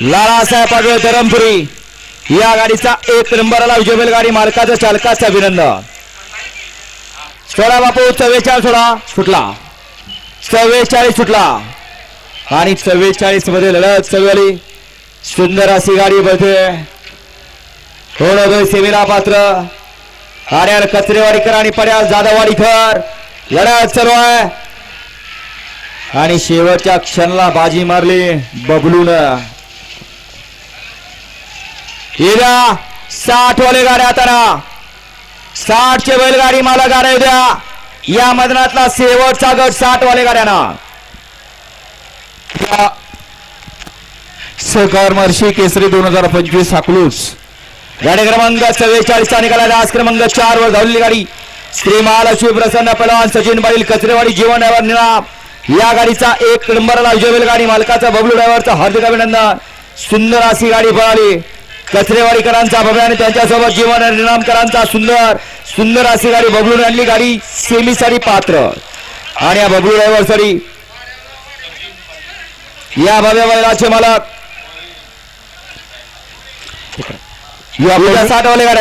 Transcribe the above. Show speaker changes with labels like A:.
A: लालासाहेब पाटोळे धरमपुरी. या गाडीचा एक नंबरला विजय गाडी मालकाचं चालकाचं अभिनंदन. सोळा बापू चव्वेचाळीस सोळा सुटला. चव्वेचाळीस सुटला. आणि चव्वेचाळीसमध्ये लढत चव्वेली सुंदर अशी गाडी बघते होणं सेवेला पात्र. आर्याल कचरेवाडीकर आणि पर्याल जाधववाडीकर. लढत सर्व आणि शेवटच्या क्षणाला बाजी मारली बबलून. येद्या साठ वाले गाड्या आता साठ चे बैलगाडी मला गाड्या उद्या या मैदानातला शेवटचा गट साठ वाले गाड्याना. सहकार महर्षी केसरी दोन हजार पंचवीस हाकलूस गाडी क्रमांक चव्वेचाळीस चा निघाला आज क्रमांक चार वर धावलेली गाडी. श्री महालक्ष्मी प्रसन्न पलवान सचिन पाटील कचरेवाडी जीवन ड्रायव्हर निनाम या गाडीचा एक नंबरला विजय गाडी. मालकाचा बबलू ड्रायव्हरचा हार्दिक अभिनंदन. सुंदर अशी गाडी पळाली. कचरेवाडीकरांचा भव्य आणि त्यांच्यासोबत जीवन हरिणामकरांचा सुंदर सुंदर अशी गाडी बबलून आणली गाडी सेमीसाठी पात्र. आणि या बबलू ड्रायव्हरसाठी या भव्य बैलाचे मालक. या गाड्या.